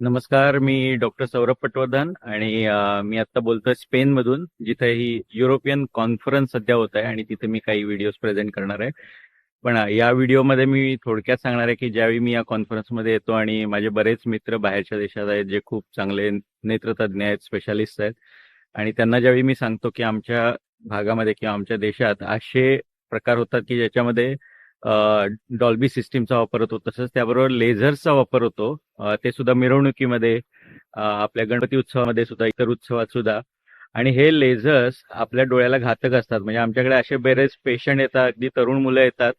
नमस्कार मी डॉक्टर सौरभ पटवर्धन आणि मी आता बोलतोय स्पेनमधून जिथे ही युरोपियन कॉन्फरन्स सध्या होत आहे आणि तिथे मी काही व्हिडिओज प्रेझेंट करणार आहे. पण या व्हिडिओमध्ये मी थोडक्यात सांगणार आहे की ज्यावेळी मी या कॉन्फरन्समध्ये येतो आणि माझे बरेच मित्र बाहेरच्या देशात आहेत जे खूप चांगले नेत्रतज्ञ आहेत स्पेशालिस्ट आहेत आणि त्यांना ज्यावेळी मी सांगतो की आमच्या भागामध्ये किंवा आमच्या देशात असे प्रकार होतात की ज्याच्यामध्ये डॉल्बी सिस्टीमचा वापर होतो तसंच त्याबरोबर लेझर्सचा वापर होतो. ते सुद्धा मिरवणुकीमध्ये आपल्या गणपती उत्सवामध्ये सुद्धा इतर उत्सवात सुद्धा. आणि हे लेझर्स आपल्या डोळ्याला घातक असतात. म्हणजे आमच्याकडे असे बरेच पेशंट येतात अगदी तरुण मुलं येतात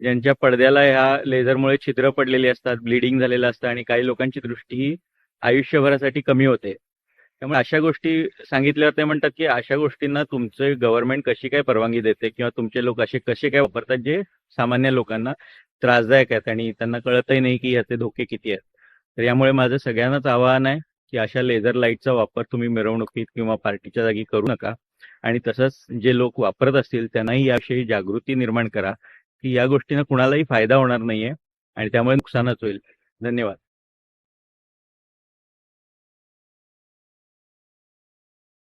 ज्यांच्या पडद्याला ह्या लेझरमुळे छिद्र पडलेली असतात ब्लिडिंग झालेलं असतं आणि काही लोकांची दृष्टी ही आयुष्यभरासाठी कमी होते. त्यामुळे अशा गोष्टी सांगितल्यावर ते म्हणतात की अशा गोष्टींना तुमचे गव्हर्नमेंट कशी काय परवानगी देते किंवा तुमचे लोक असे कसे काय वापरतात जे सामान्य लोकांना त्रासदायक आहेत आणि त्यांना कळतही नाही की याचे धोके किती आहेत. तर यामुळे माझं सगळ्यांनाच आवाहन आहे की अशा लेझर लाईटचा वापर तुम्ही मिरवणुकीत किंवा पार्टीच्या जागी करू नका आणि तसंच जे लोक वापरत असतील त्यांनाही याविषयी जागृती निर्माण करा की या गोष्टीनं कुणालाही फायदा होणार नाहीये आणि त्यामुळे नुकसानच होईल. धन्यवाद.